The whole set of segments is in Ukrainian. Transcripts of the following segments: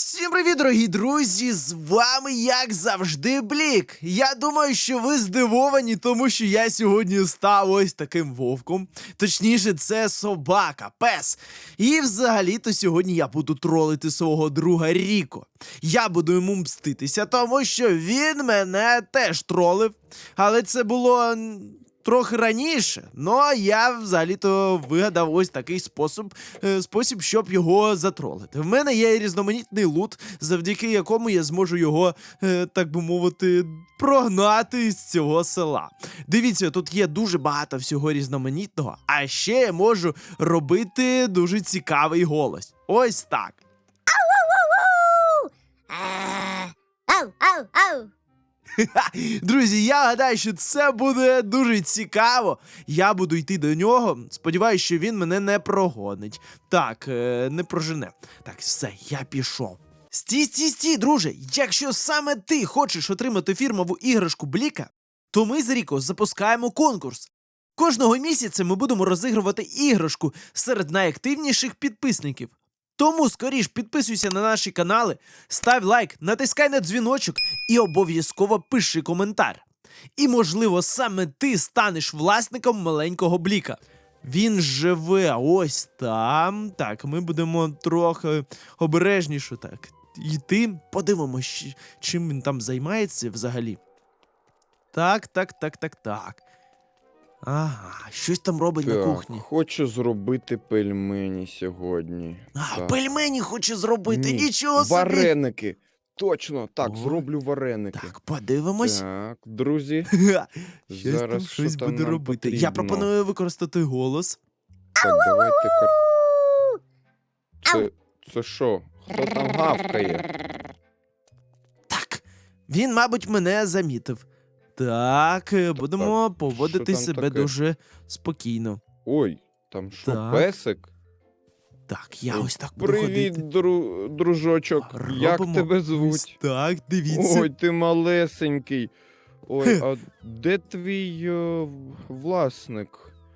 Всім привіт, дорогі друзі! З вами, як завжди, Блік. Я думаю, що ви здивовані, тому що я сьогодні став ось таким вовком. Точніше, це собака, пес. І взагалі-то сьогодні я буду тролити свого друга Ріко. Я буду йому мститися, тому що він мене теж тролив. Але це було трохи раніше. Ну, я взагалі-то вигадав ось такий спосіб, е, спосіб, щоб його затролити. В мене є різноманітний лут, завдяки якому я зможу його, е, так би мовити, прогнати з цього села. Дивіться, тут є дуже багато всього різноманітного, а ще я можу робити дуже цікавий голос. Ось так. Ау, ау, ау. Ха! Друзі, я гадаю, що це буде дуже цікаво. Я буду йти до нього. Сподіваюсь, що він мене не прогонить. Так, е, не прожене. Так, все, я пішов. Стій, стій, стій, друже. Якщо саме ти хочеш отримати фірмову іграшку Бліка, то ми з Ріко запускаємо конкурс. Кожного місяця ми будемо розігрувати іграшку серед найактивніших підписників. Тому скоріш підписуйся на наші канали, став лайк, натискай на дзвіночок і обов'язково пиши коментар. І, можливо, саме ти станеш власником маленького бліка. Він живе ось там. Так, ми будемо трохи обережніше так йти. Подивимось, чим він там займається взагалі. Так, так, так, так, так. Ага, щось там робить на Так, кухні. хочу зробити пельмені сьогодні. А, Так. пельмені хоче зробити. Ні, Нічого собі. Вареники. Точно, так, О. зроблю вареники. Так, подивимось. Так, друзі, Ха, Щось там Зараз що щось там буде нам робити. Я потрібно? пропоную використати голос. так, давайте кар... Це, це що? Хто там гавкає? Так, він, мабуть, мене замітив. Так, е, будемо поводити себе таке? дуже спокійно. Ой, там що, Так. песик? Так, я ось так буду Привіт, ходити. дру... дружочок. Як Робимо тебе Ось звуть? так, дивіться. Ой, ти малесенький. Ой, а де твій е, власник?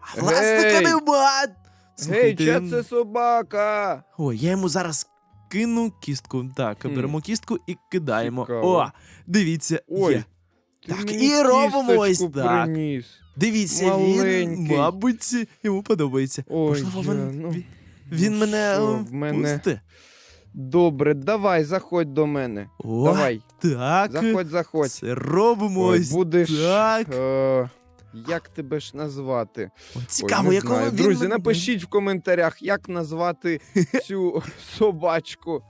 А Власника Гей! нема. Гей, Слухайте, чия це собака? Ой, я йому зараз кину кістку. Так, Хм. беремо кістку і кидаємо. Цікаво. О, дивіться, Ой, є. Так, мені і робимо ось кісточку так. Приніс. Дивіться, Маленький. він, мабуть, йому подобається. Ой, Можливо, я, він, ну, він, мене що, е, в мене- впусте. Добре, давай, заходь до мене. О, Давай, так. заходь, заходь. Це робимо Ой, ось будеш. так. Е, як тебе ж назвати? Ой, Цікаво, не якого знаю. він... Друзі, мене- напишіть в коментарях, як назвати цю собачку.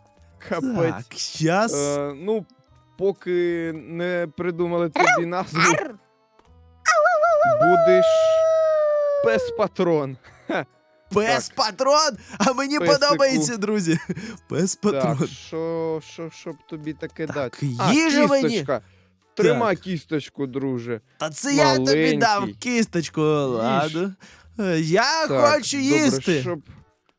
Капець. Так, щас. Е, ну, поки не придумали тобі назву, будеш пес-патрон. Пес патрон, а мені Песику. подобається, друзі. Пес патрон. Так, що, що, щоб тобі таке Так, дати? їжа мені. Тримай кісточку, друже. Та це я тобі дав кісточку, ладно. Я Так, хочу добре, їсти. Щоб,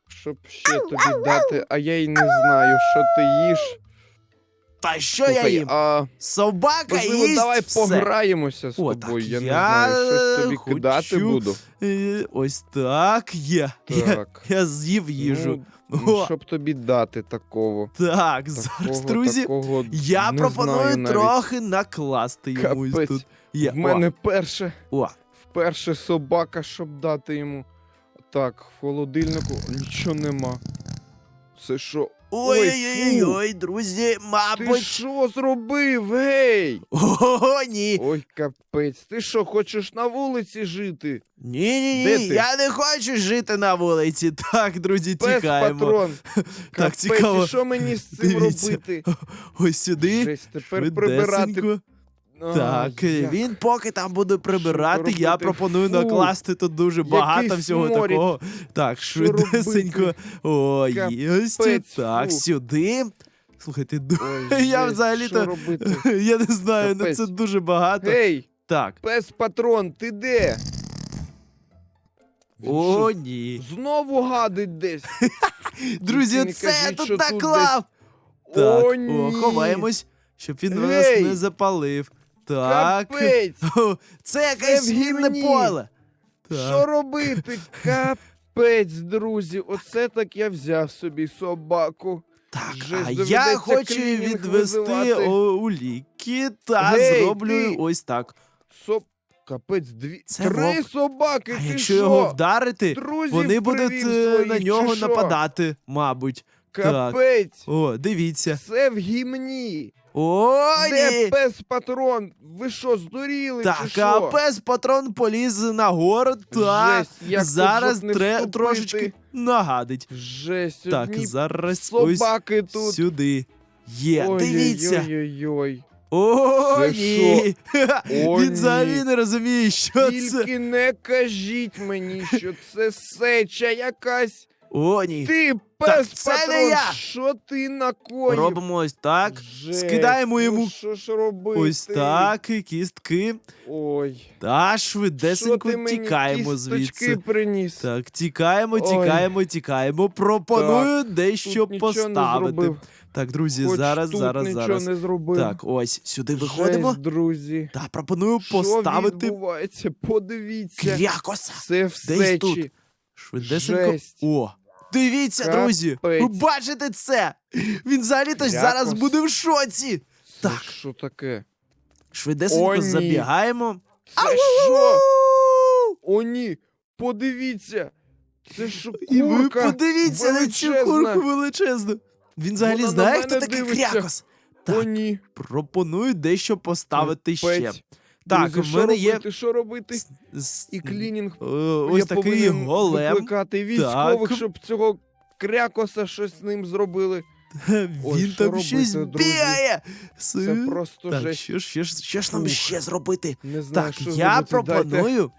щоб ще тобі дати, а я й не знаю, що ти їш. Та що я їм? а Собака можливо, їсть давай все. пограємося з О, тобою. Я, не знаю, щось тобі хочу- кидати буду. Е, Ось так є. Я, Так. я з'їв їжу. Ну, О. ну, щоб тобі дати такого. Так, зараз, Такого, друзі, такого я не пропоную знаю навіть. трохи накласти йому ось Капець. тут. Є. В мене перше, О, о, вперше собака, щоб дати йому. Так, в холодильнику нічого нема. Це що? Ой-ой-ой, друзі, Ти мабуть. що зробив? Гей! О, ні. Ой, капець, ти що, хочеш на вулиці жити? Ні, ні, Де ні, ти? я не хочу жити на вулиці. Так, друзі, Пес тікаємо. патрон. Так, Капець, цікаво. і що мені з цим Дивіться. робити? Ось сюди. Жесть, тепер прибирати. швидесенько. А, Так, як? він поки там буде прибирати, Що я робити? пропоную Фу. накласти тут дуже багато Який всього сморід. такого. Так, Що швидесенько. робити? О, єсть. Капець, Так, фу. сюди. Слухайте, ду- Ой, я жесть, взагалі-то- робити? я не знаю, ну Капець. це дуже багато. Гей, Так. пес патрон, ти де? Він О, що, ні. Знову гадить десь. Друзі, це я кажіть, тут що тут наклав. Так, О, о, ховаємось, щоб він нас Гей. не запалив. Так. Капець, Це якесь гімне поле. що робити? Капець, друзі, оце так я взяв собі собаку. Так, Жесть, а доведеться я хочу клінінг відвести визивати. о, у ліки та Гей, зроблю ти! ось так. Со... Капець, дві... Це три вовк. собаки, А ти якщо що? його вдарити, Друзів вони будуть привів е, своїх, на чи нього що? нападати, мабуть. Капець, О, дивіться. це в гімні. О, Де ні! пес патрон? Ви що, здуріли чи Так, що? а пес патрон поліз на гору та Жесть, як тут зараз не тре, вступити. трошечки нагадить. Жесть, Так, одні зараз ось собаки тут. сюди. Є, дивіться. Ой-ой-ой. О, Це ні. О, Він взагалі ні. не розуміє, що це. Тільки не кажіть мені, що це сеча якась. О, ні. Ти Так, пес це не я. що ти накоїв? Робимо ось так. Жесть, скидаємо ну йому що ж робити? Ось так, і кістки. Ой. Та Що швидесенько ти мені тікаємо кісточки звідси. приніс? Так, тікаємо, Ой. тікаємо, тікаємо. Пропоную дещо Тут нічого не поставити. зробив. Так, друзі, Хоч зараз, тут зараз, нічого зараз. не зробив. Так, ось сюди виходимо. Жесть, друзі. Та пропоную Що поставити відбувається? Подивіться. крякоса. Це в Десь тут. Швидесенько. Жесть. О! Дивіться, Капець. друзі! Ви бачите це? Він взагалі-то Крякос. зараз буде в шоці. Так. що таке? Швидесенько О, ні. забігаємо. Це що? О, ні. Подивіться. Це що І ви курка? подивіться на цю курку величезну. Він взагалі Вона на знає, мене хто такий дивиться. крякос. О, Так, ні. пропоную дещо поставити ще. Так, в мене є Що робити? І клінінг. е, ось Я такий голем. викликати військових, Так. щоб цього крякоса щось з ним зробили. Ой, Він що там щось робити, друзі? бігає. Це просто Так, жесть. що ж, що ж, що ж нам Ух. ще зробити? Не знаю, Так, що я зробити. Дайте. пропоную,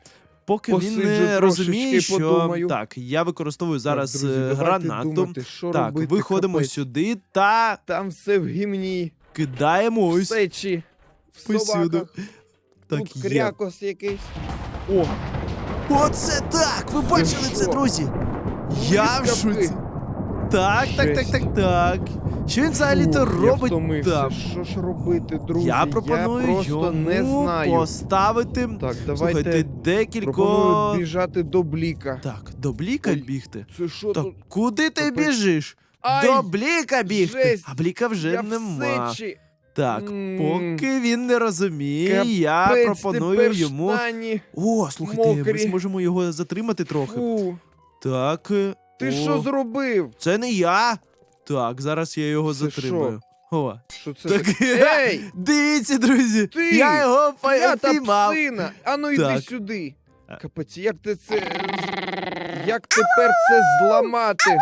поки він не розуміє, що подумаю. так, я використовую Так, зараз друзі, е, гранату. думати, що Так, робити, виходимо капець. сюди та Там все в гімні, кидаємо ось. сечі, в собаках. Так, є. крякос якийсь. О, Оце так! Ви бачили це, що? друзі? Я в шоці. Так, так, так, Жесть. так, так. Що він взагалі-то робить там? Що ж робити, друзі? Я пропоную просто йому не знаю. поставити. Так, Слухайте, декілько. пропоную біжати до бліка. Так, до бліка Ой, бігти. Це що Так, тут? куди ти Капець. біжиш? Ай, До бліка бігти. жесть. А бліка вже я нема. в сечі. Так, поки він не розуміє, Капець, я пропоную тепер йому. штані. О, слухайте, ми мокрі. зможемо його затримати трохи. Фу, Так. е, ти о, що зробив? Це не я. Так, зараз я його Це затримаю. О, Що це так. таке? Ей! Дивіться, друзі, Ти, я його піймав. псина! Ану йди Так. сюди. Капець, як ти це. Як тепер це зламати? Що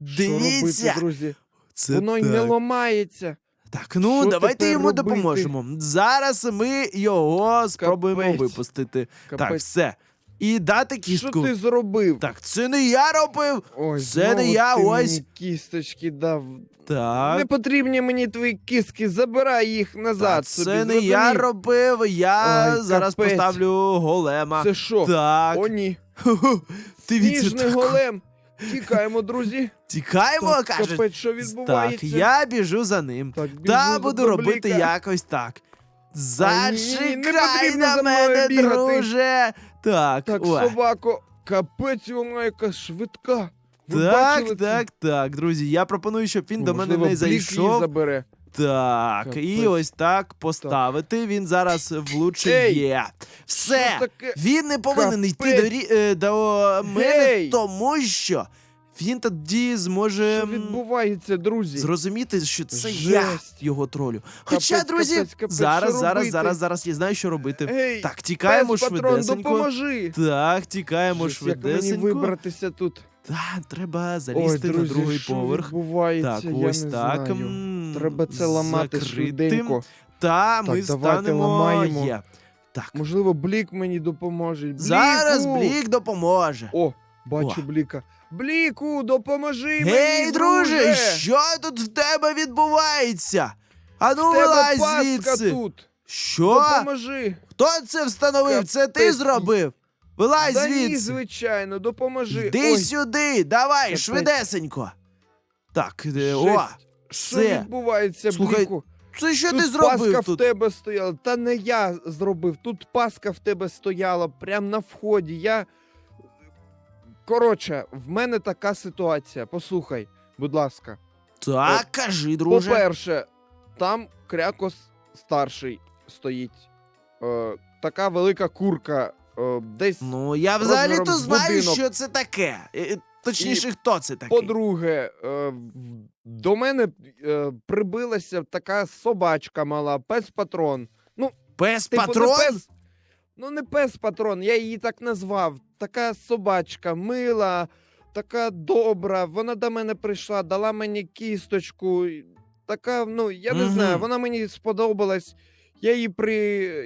Дивіться, робити, друзі? Це Воно й так. не ламається. Так, ну Що давайте тепер йому робити? допоможемо. Зараз ми його спробуємо Капець. випустити. Так, Капець. все. І дати Що кістку. ти зробив? Так, це не я робив. Ой, це не знову я, ти ось. Мені кісточки дав. Так. Не потрібні мені твої кістки, забирай їх назад. Так, собі, це не я зрозумів? робив, я Ой, зараз капець. поставлю голема. Це що? Так. О, ні. Ху-ху. Дивіться, так. голем. Тікаємо, друзі. Тікаємо, Так, каже. Капець, що Так, відбувається? я біжу за ним. Так, біжу Та за буду робити якось так. ні, не Зачекай потрібно на за мною мене, бігати. друже. Так, Так, ой. собако, капець вона яка швидка. Ви Так, це? так, так, друзі. Я пропоную, щоб він до мене Можливо, не Блік її зайшов. забере. Так, і ось так поставити. Він зараз влучить є. Все. Таке? Він не повинен йти до, рі- е, до мене, Гей! тому що він тоді зможе Що м, відбувається, друзі? зрозуміти, що це я Жесть. його тролю. Хоча, Капець, друзі, капець, капець, зараз, що зараз, робити? зараз, зараз я знаю, що робити. Ей, Так, тікаємо пес патрон, швидесенько. допоможи. Так, тікаємо Жесть, Як мені швидесенько. вибратися тут? Так, треба Ой, залізти друзі, на другий що поверх. відбувається, Так, я ось не так. знаю. Треба це ламати швиденько. Та ми Так, давайте станемо. ламаємо. Є. Так, Можливо, блік мені допоможе. Бліку! зараз Блік допоможе. О, бачу О. бліка. Бліку, допоможи мені, Гей, друже, що тут в тебе відбувається? Ану, вилазь звідси. тут. Що? Допоможи. Хто це встановив? Це ти зробив? Вилазь Да ні, звідси. звичайно, допоможи. Йди Ой, сюди, давай, Капець. швидесенько. Так, е, о, Жесть. що все. відбувається, Слухай, бліку? Це що тут ти зробив паска тут? в тебе стояла. Та не я зробив. Тут паска в тебе стояла прямо на вході. Я. Коротше, в мене така ситуація. Послухай, будь ласка. Так, кажи, друже. По-перше, там Крякос старший стоїть. Е, така велика курка. Е, десь. Ну, я взагалі то знаю, будинок. що це таке. Е, Точніше, хто це такий. По-друге, е, до мене е, прибилася така собачка мала, пес-патрон. Пес Типу, патрон? Не пес, ну, не пес-патрон, я її так назвав. Така собачка, мила, така добра. Вона до мене прийшла, дала мені кісточку. Така, ну, я не Мгм. знаю, вона мені сподобалась. Я її при,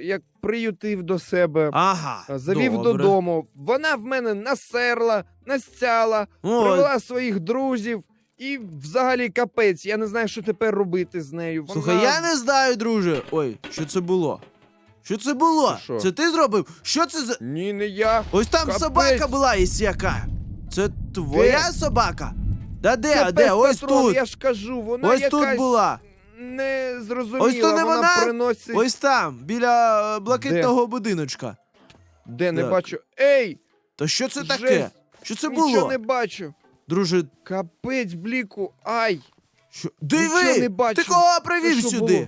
як приютив до себе. Ага. Завів добре. додому. Вона в мене насерла, настяла, О, привела своїх друзів. І взагалі капець, я не знаю, що тепер робити з нею. Вона... Слухай, я не знаю, друже. Ой, що це було? Що це було? Це? Це ти зробив? Що це за. Ні, не я. Ось там Капець. собака була із яка. Це твоя собака? Да де, Це де? Ось тут. Я ж кажу, вона Ось якась тут була. Не зрозуміла. Ось то не вона? приносить. Ось там, біля е, блакитного будиночка. Де не Так. бачу. Ей! То що це жесть, таке? Що це Нічого не бачу. Друже, Капець, бліку. Ай! що. Нічого не Диви! бачу. Ти кого привів Це що сюди? було?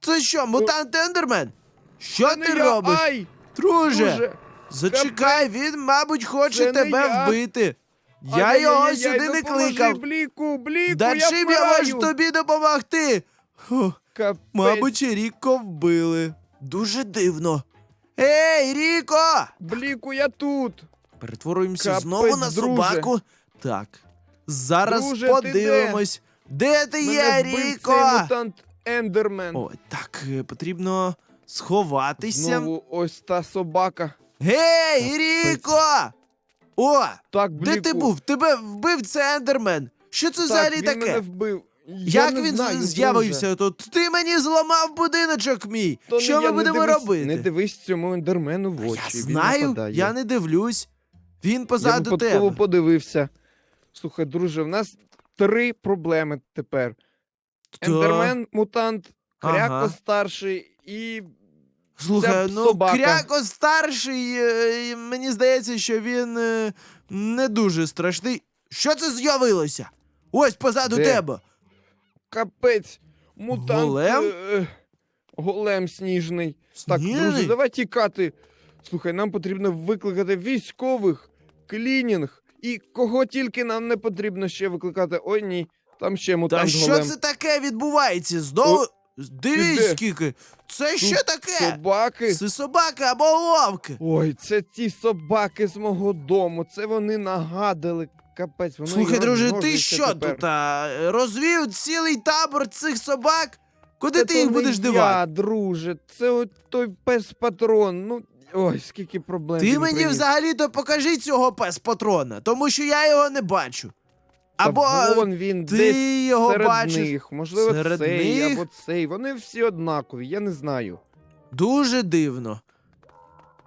Це що, мутант Ендермен? Що Це не ти я. робиш? Ай! Друже, Дуже. зачекай, він, мабуть, хоче Це не тебе я. вбити. Я його сюди не кликав. Бліку, бліку, Да я чим я вмираю. можу тобі допомогти? Капець. мабуть, Ріко вбили. Дуже дивно. Ей, Ріко! Бліку, я тут. Перетворюємося Капець, знову на друже. собаку. Так. Зараз Друже, ти подивимось. Де ти є, Мене вбив Ріко? цей мутант Ендермен. О, так, е, потрібно сховатися. Знову ось та собака. Гей, Ріко! О! Так, Де ти був? Тебе вбив це Ендермен. Що це Так, взагалі він таке? мене вбив. Я Як не він знаю, з'явився друже. тут? Ти мені зламав будиночок мій. То Що я, ми будемо дивись- робити? Не дивись цьому ендермену в очі. він знаю, нападає. я не дивлюсь. Він Я позаду випадково тебе. подивився. Слухай, друже, в нас три проблеми тепер: ендермен, мутант, Кряко Ага. старший і. Слухай, ну собака. Кряко старший, е, і мені здається, що він е, не дуже страшний. Що це з'явилося? Ось позаду Де? тебе. Капець. Мутант. Голем? е, голем сніжний. Так, Сніжний? друзі, давай тікати. Слухай, нам потрібно викликати військових, клінінг. І кого тільки нам не потрібно ще викликати. Ой ні, там ще Та мутант що голем. це таке відбувається? Знову. Дивись, де? скільки. Це що таке? Собаки. Це собака або вовки. Ой, це ті собаки з мого дому. Це вони нагадали. Капець, воно Слухай, друже, ти що тепер. тут? А, розвів цілий табор цих собак? Куди Це ти їх будеш Я, дивати? друже, це от той пес-патрон. Ну, ой, скільки проблем. Ти він мені приніс. взагалі-то покажи цього пес-патрона, тому що я його не бачу. Та Або вон він ти десь його серед бачиш. них. Можливо, Серед цей них? або цей. Вони всі однакові, я не знаю. Дуже дивно.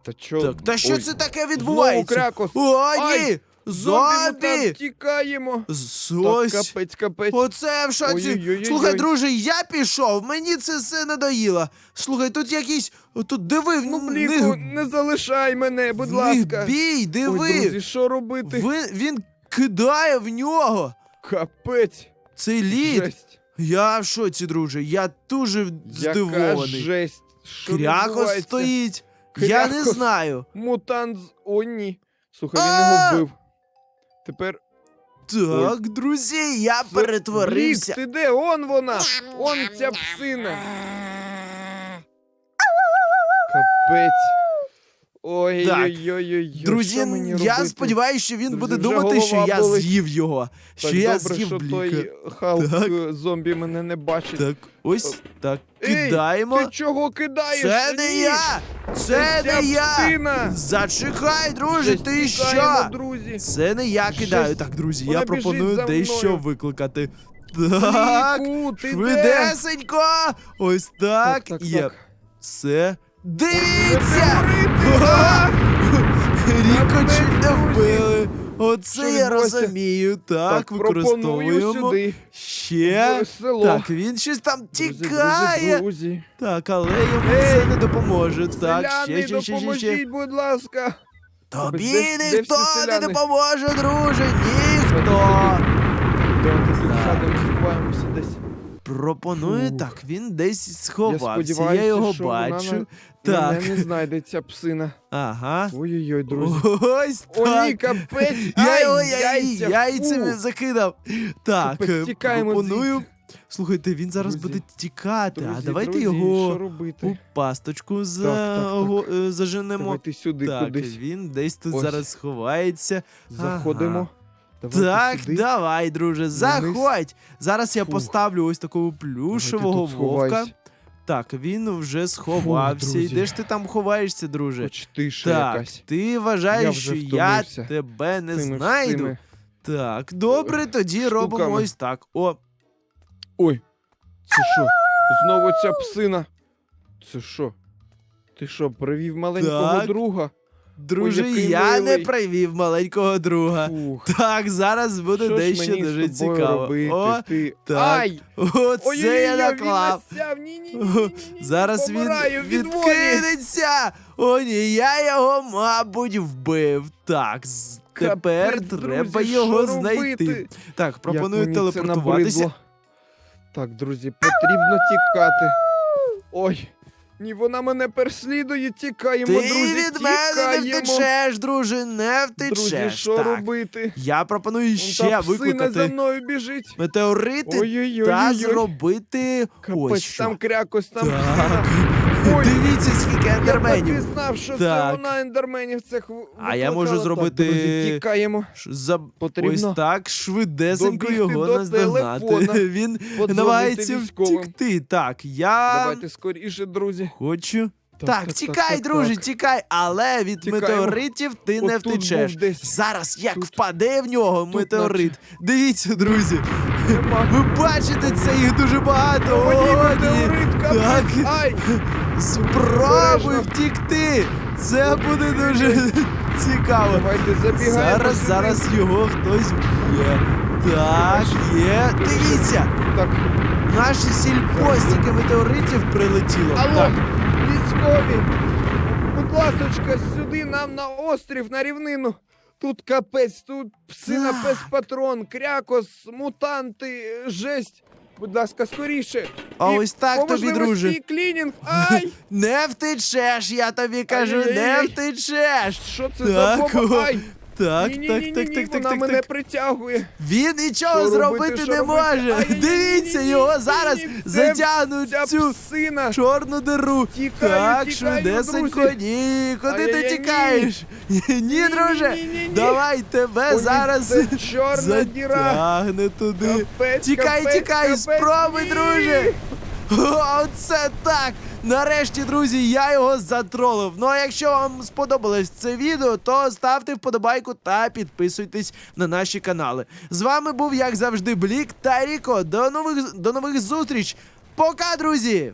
Та чо? Так, та що Ой, це таке Знову відбувається? крякос. О, Ай, ні! Зомбі-мутант, Зомбі! тікаємо. З- Так, капець, капець. Оце в шоці. Слухай, друже, я пішов, мені це все надоїло. Слухай, тут якийсь. Тут диви, Ну, в бліку, них, не залишай мене, будь в них ласка. бій, диви. Ой, друзі, що робити? Ви- він кидає в нього. Капець. Цей лід. Жесть. Я в шоці, друже. Я дуже Яка здивований. жесть. Що Крякос відбувається? стоїть. Я не Крякос. знаю. Мутант з... О, ні. Слухай, він А! його вбив. Тепер... Так, друзі, я Це- перетворився. Блік, ти де? Он вона! Он ця псина! Капець. Ой-ой-ой-ой. Друзі, мені я робити? сподіваюся, що він Друзі, буде думати, що я болить. з'їв його. Що Так я добре, з'їв що бліка. той Халк Так. е, зомбі мене не бачить. Так, ось так. Ей, Кидаємо. Ти чого кидаєш? Це не Ні! я! Це ця не я! псина! Зачекай, друже, ти тікаємо, що? друзі. Це не я кидаю. Жесть. Так, друзі, Вона я пропоную дещо викликати. Так, Бліку, ти де? швидесенько! Ось так, так, є. так. Все. Дивіться! говорити! А! Ріко Капець, чуть не вбили. Оце я розумію. Так, використовуємо. Ще. Так, він щось там тікає. Так, але йому це не допоможе. Так, ще, ще, ще, ще, ще. будь ласка. Тобі Де- де ніхто не допоможе, друже, ніхто. Сядемо, сховаємося десь. Пропоную Фух. так, він десь сховався. Я, сподіваюся, його що бачу. на- Так. Мене не знайде ця псина. Ага. Ой-ой-ой, друзі. Ось так. ні, капець! Я його яйця, яйцями закидав. Так, е, тікаємо пропоную. звідси. Слухайте, він зараз Друзі, буде тікати. а Друзі, давайте друзі, його робити? у пасточку за... так, так. го- е, заженемо. Давайте сюди так, кудись. він десь тут Ось. зараз сховається. Заходимо. Ага. Давайте так, сюди. давай, друже, заходь. Зараз я Фух. поставлю ось такого Давайте плюшевого тут вовка. сховайся. Так, він вже сховався. І де ж ти там ховаєшся, друже? Хоч ти ще Так, якась. ти вважаєш, Я що я втомився тебе не Цими знайду. всіми. Так, добре, тоді робимо штуками. ось так. О, Ой, це що? Знову ця псина. Це що? Ти що, привів маленького Так. друга? Друже, який я не привів маленького друга. Фух. Так, зараз буде що ж дещо мені дуже тобою цікаво. робити? О, Ти... так. Ай! оце Ой-ой-ой, я він наклав. насяв. Ні-ні-ні. Зараз він Помираю від волі. відкинеться. О, ні, я його, мабуть, вбив. Так, з- тепер Капець, треба друзі, його що знайти. Так, пропоную Як мені це телепортуватися. набридло. Так, друзі, потрібно тікати. Ой, ні, вона мене переслідує, тікаємо, Ти друзі, від мене не тікаємо. втечеш, друже, не Друзі, втечеш. що так. робити? Я пропоную Вон ще та псина за викликати мною біжить. метеорити та Ой-ой-ой. зробити ось Капець, що. там крякось, там Так. псина. Ой, Дивіться, скільки Ендерменів. знав, що це Так. вона ендерменів цих в- А я можу викликала. зробити- Так, друзі, тікаємо. Ш- За... Потрібно Ось так швидесенько добігти його до наздогнати. телефона. Він подзвонити намагається військовим. втікти. Так, я Давайте скоріше, друзі. хочу. Так, тікай, друже, так. тікай, але від Тікаємо. метеоритів ти не Отут був втечеш. десь. Зараз як Тут. впаде в нього Тут метеорит. Дивіться, друзі. Ви бачите, це їх дуже багато. О. Так. Спробуй втікти. Це буде дуже цікаво. Давайте забігаємо. Зараз, зараз його хтось б'є. Так, є. Дивіться, Так, наші сільпостіки метеоритів прилетіло. алло, Так, військові. Будь ласочка, сюди нам на острів, на рівнину. Тут капець, тут псина патрон, крякос, мутанти, жесть. Будь ласка, скоріше. А І ось так тобі, друже. клінінг. Ай! не втечеш, я тобі кажу, не втечеш. Що це Так, за бомба? Ай! Так, ні, ні, так, ні, так, так, так, вона так, мене так. притягує. Він нічого Що зробити робити, що не робити? може. Ай-яй-яй-яй-яй, Дивіться, його зараз ні, це затягнуть Ця цю псина. чорну диру. Тікаю, так, тікаю, швидесенько, друзі. ні, куди ти Ай-яй-яй, ні. тікаєш? Ні, друже, ні, ні, ні. давай тебе Ой, зараз це чорна діра. затягне туди. Капець, Тікай, капець, тікай, капець, спробуй, ні. друже. Оце так! Нарешті, друзі, я його затролив. Ну а якщо вам сподобалось це відео, то ставте вподобайку та підписуйтесь на наші канали. З вами був, як завжди, Блік та Ріко. До нових, до нових зустріч. Пока, друзі!